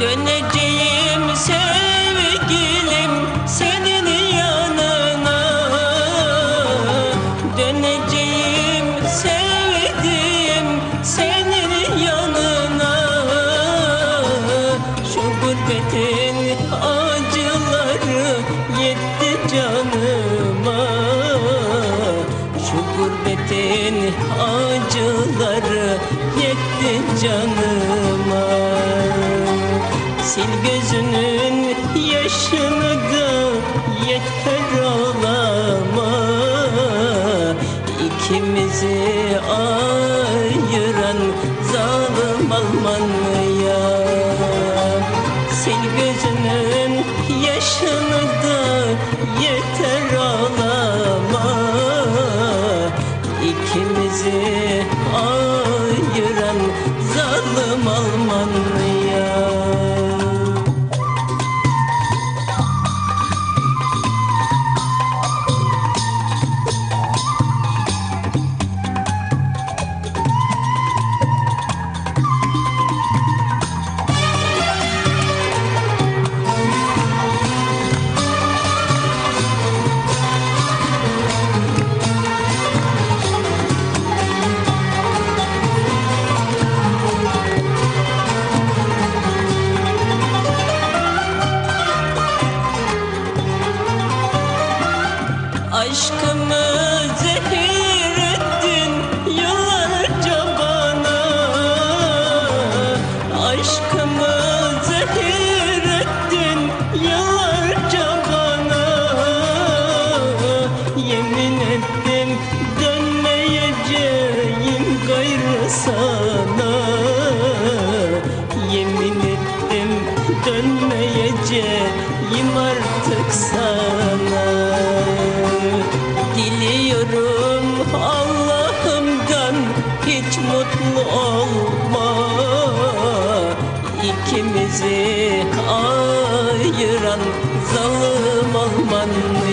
Döneceğim sevgilim senin yanına. Döneceğim sevdiğim senin yanına. Şu gurbetin acıları yetti canıma. Şu gurbetin acıları yetti canıma Sil gözünün yaşını da yeter ağlama İkimizi ayıran zalim Almanya Sil gözünün yaşını da yeter ağlama İkimizi ayıran Aşkımı zehir ettin yıllarca bana. Yemin ettim dönmeyeceğim gayrı sana. Yemin ettim dönmeyeceğim artık sana. Diliyorum Allah'ımdan hiç mutlu olma İkimizi ayıran zalim Almanya